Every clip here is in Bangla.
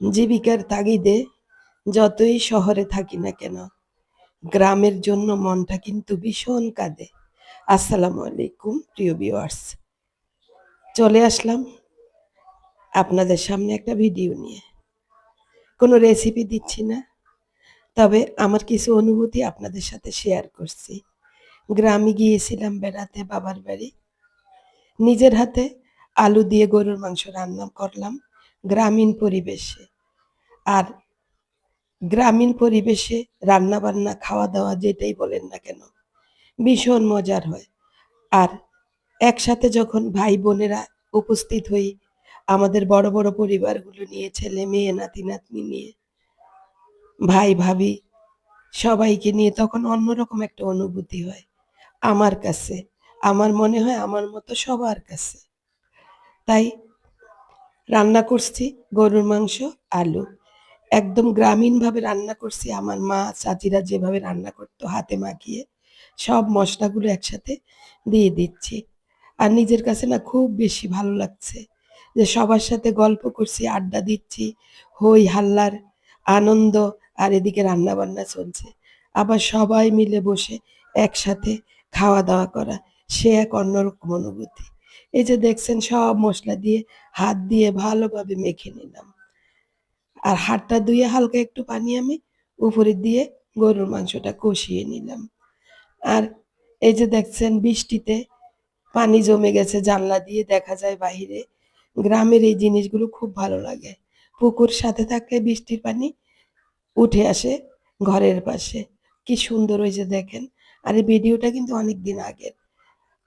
জীবিকার তাগিদে যতই শহরে থাকি না কেন, গ্রামের জন্য মনটা কিন্তু ভীষণ কাঁদে। আসসালামু আলাইকুম, প্রিয় ভিউয়ার্স চলে আসলাম আপনাদের সামনে একটা ভিডিও নিয়ে। কোনো রেসিপি দিচ্ছি না, তবে আমার কিছু অনুভূতি আপনাদের সাথে শেয়ার করছি। গ্রামে গিয়েছিলাম বেড়াতে বাবার বাড়ি। নিজের হাতে আলু দিয়ে গরুর মাংস রান্না করলাম। গ্রামীণ পরিবেশে। আর গ্রামীণ পরিবেশে রান্না বান্না খাওয়া দাওয়া যেটাই বলেন না কেন, ভীষণ মজার হয়। আর একসাথে যখন ভাই বোনেরা উপস্থিত হই, আমাদের বড় বড় পরিবারগুলো নিয়ে, ছেলে মেয়ে, নাতি নাতনি নিয়ে, ভাই ভাবি সবাইকে নিয়ে তখন অন্যরকম একটা অনুভূতি হয় আমার কাছে। আমার মনে হয় আমার মতো সবার কাছে। তাই রান্না করছি গরুর মাংস, আলু। একদম গ্রামীণভাবে রান্না করছি। আমার মা, চাচিরা যেভাবে রান্না করতো হাতে মাখিয়ে, সব মশলাগুলো একসাথে দিয়ে দিচ্ছি। আর নিজের কাছে না খুব বেশি ভালো লাগছে যে সবার সাথে গল্প করছি, আড্ডা দিচ্ছি, হই হাল্লার আনন্দ আর এদিকে রান্না বান্না চলছে। আবার সবাই মিলে বসে একসাথে খাওয়া দাওয়া করা, সে এক অন্যরকম অনুভূতি। এই যে দেখছেন সব মশলা দিয়ে হাত দিয়ে ভালোভাবে মেখে নিলাম। আর হাতটা ধুয়ে হালকা একটু পানি আমি উপরে দিয়ে গরুর মাংসটা কষিয়ে নিলাম। আর এই যে দেখছেন বৃষ্টিতে পানি জমে গেছে জানলা দিয়ে, দেখা যায় বাহিরে। গ্রামের এই জিনিসগুলো খুব ভালো লাগে। পুকুর সাথে থাকলে বৃষ্টির পানি উঠে আসে ঘরের পাশে। কি সুন্দর যে দেখেন। আর এই ভিডিওটা কিন্তু অনেক দিন আগের।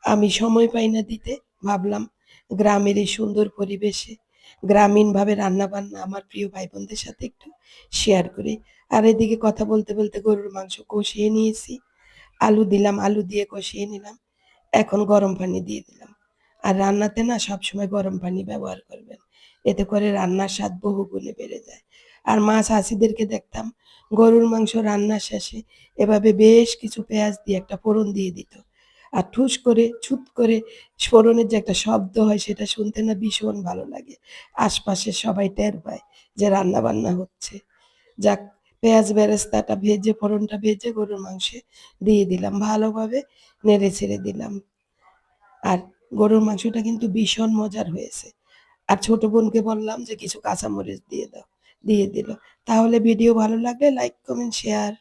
আমি সময় পাই না দিতে। ভাবলাম, গ্রামের এই সুন্দর পরিবেশে গ্রামীণভাবে রান্না বান্না আমার প্রিয় ভাই বোনদের সাথে একটু শেয়ার করি। আর এদিকে কথা বলতে বলতে গরুর মাংস কষিয়ে নিয়েছি। আলু দিলাম, আলু দিয়ে কষিয়ে নিলাম। এখন গরম পানি দিয়ে দিলাম। আর রান্নাতে না সবসময় গরম পানি ব্যবহার করবেন। এতে করে রান্নার স্বাদ বহু গুণে বেড়ে যায়। আর মা চাষিদেরকে দেখতাম গরুর মাংস রান্নার শেষে এভাবে বেশ কিছু পেঁয়াজ দিয়ে একটা ফোড়ন দিয়ে দিত। আর ঠুস করে, ছুত করে ফোড়নের যে একটা শব্দ হয় সেটা শুনতে না ভীষণ ভালো লাগে। আশপাশে সবাই টের পায় যে রান্না বান্না হচ্ছে। যাক, পেঁয়াজ বেরেস্তাটা ভেজে, ফোড়নটা ভেজে গরুর মাংসে দিয়ে দিলাম। ভালোভাবে নেড়ে ছেড়ে দিলাম। আর গরুর মাংসটা কিন্তু ভীষণ মজার হয়েছে। আর ছোট বোনকে বললাম যে কিছু কাঁচামরিচ দিয়ে দাও, দিয়ে দিল। তাহলে ভিডিও ভালো লাগলে লাইক, কমেন্ট, শেয়ার।